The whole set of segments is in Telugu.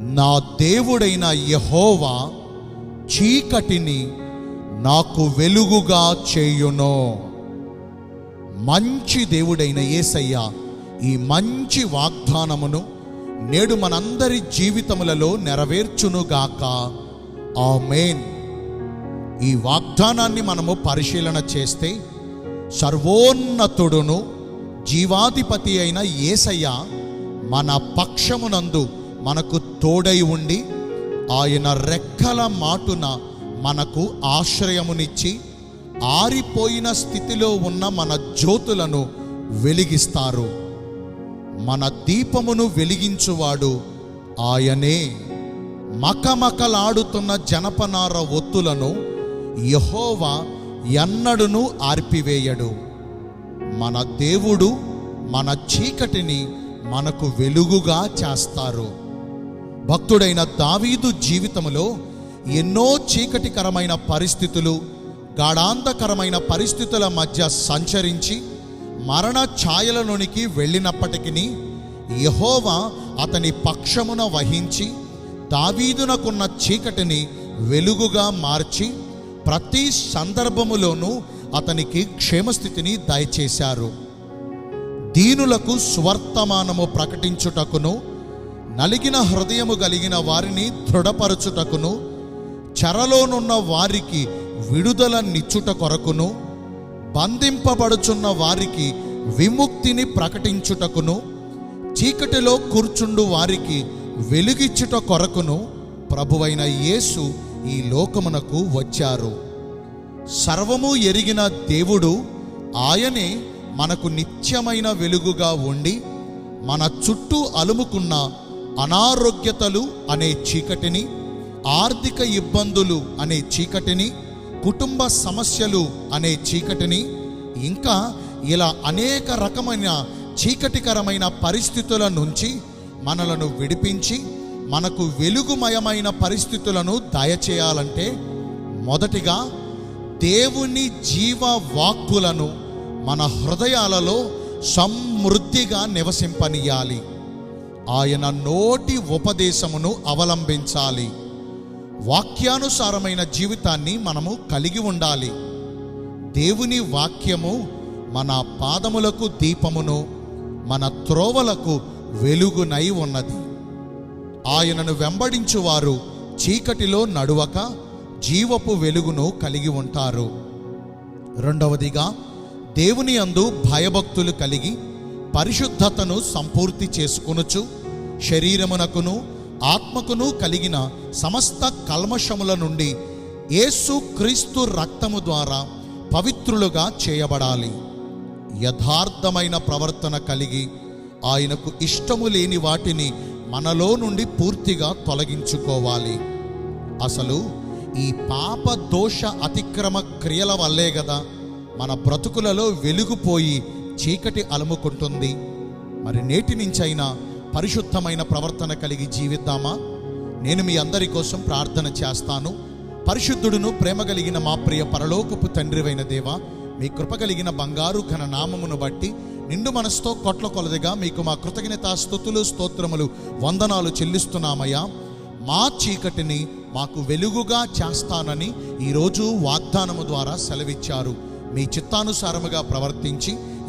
నా దేవుడైన యహోవా చీకటిని నాకు వెలుగుగా చేయును. మంచి దేవుడైన యేసయ్య ఈ మంచి వాగ్దానమును నేడు మనందరి జీవితములలో నెరవేర్చునుగాక. ఆమేన్. ఈ వాగ్దానాన్ని మనము పరిశీలన చేస్తే సర్వోన్నతుడును జీవాధిపతి అయిన యేసయ్య మన పక్షమునందు మనకు తోడై ఉండి ఆయన రెక్కల మాటున మనకు ఆశ్రయమునిచ్చి ఆరిపోయిన స్థితిలో ఉన్న మన జ్యోతులను వెలిగిస్తారు. మన దీపమును వెలిగించువాడు ఆయనే. మకమకలాడుతున్న జనపనార ఒత్తులను యహోవా ఎన్నడును ఆర్పివేయడు. మన దేవుడు మన చీకటిని మనకు వెలుగుగా చేస్తారు. భక్తుడైన దావీదు జీవితములో ఎన్నో చీకటికరమైన పరిస్థితులు గాఢాంధకరమైన పరిస్థితుల మధ్య సంచరించి మరణ ఛాయలలోనికి వెళ్ళినప్పటికీ యహోవా అతని పక్షమున వహించి దావీదునకున్న చీకటిని వెలుగుగా మార్చి ప్రతి సందర్భములోనూ అతనికి క్షేమస్థితిని దయచేశారు. దీనులకు స్వర్తమానము ప్రకటించుటకును నలిగిన హృదయము కలిగిన వారిని దృఢపరచుటకును చెరలోనున్న వారికి విడుదల నిచ్చుట కొరకును బంధింపబడుచున్న వారికి విముక్తిని ప్రకటించుటకును చీకటిలో కూర్చుండు వారికి వెలుగిచ్చుట కొరకును ప్రభువైన యేసు ఈ లోకమునకు వచ్చారు. సర్వము ఎరిగిన దేవుడు ఆయనే మనకు నిత్యమైన వెలుగుగా ఉండి మన చుట్టూ అలుముకున్న అనారోగ్యతలు అనే చీకటిని ఆర్థిక ఇబ్బందులు అనే చీకటిని కుటుంబ సమస్యలు అనే చీకటిని ఇంకా ఇలా అనేక రకమైన చీకటికరమైన పరిస్థితుల నుంచి మనలను విడిపించి మనకు వెలుగుమయమైన పరిస్థితులను దయచేయాలంటే మొదటిగా దేవుని జీవ వాక్కులను మన హృదయాలలో సమృద్ధిగా నివసింపనీయాలి ఆయన నోటి ఉపదేశమును అవలంబించాలి. వాక్యానుసారమైన జీవితాన్ని మనము కలిగి ఉండాలి. దేవుని వాక్యము మన పాదములకు దీపమును మన త్రోవలకు వెలుగునై ఉన్నది. ఆయనను వెంబడించువారు చీకటిలో నడువక జీవపు వెలుగును కలిగి ఉంటారు. రెండవదిగా దేవుని అందు భయభక్తులు కలిగి పరిశుద్ధతను సంపూర్తి చేసుకొనుచు శరీరమునకును ఆత్మకును కలిగిన సమస్త కల్మషముల నుండి యేసు క్రీస్తు రక్తము ద్వారా పవిత్రులుగా చేయబడాలి. యథార్థమైన ప్రవర్తన కలిగి ఆయనకు ఇష్టము లేని వాటిని మనలో నుండి పూర్తిగా తొలగించుకోవాలి. అసలు ఈ పాప దోష అతిక్రమ క్రియల వల్లే కదా మన బ్రతుకులలో వెలుగుపోయి చీకటి అలుముకుంటుంది. మరి నేటి నుంచైనా పరిశుద్ధమైన ప్రవర్తన కలిగి జీవిద్దామా? నేను మీ అందరి కోసం ప్రార్థన చేస్తాను. పరిశుద్ధుడును ప్రేమ కలిగిన మా ప్రియ పరలోకపు తండ్రివైన దేవా మీ కృప కలిగిన బంగారు ఘన నామమును బట్టి నిండు మనసుతో కొట్ల కొలదిగా మీకు మా కృతజ్ఞత స్థుతులు స్తోత్రములు వందనాలు చెల్లిస్తున్నామయ్యా. మా చీకటిని మాకు వెలుగుగా చేస్తానని ఈరోజు వాగ్దానము ద్వారా సెలవిచ్చారు. మీ చిత్తానుసారముగా ప్రవర్తించి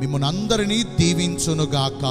మిమ్మల్ని అందరినీ దీవించునుగాక.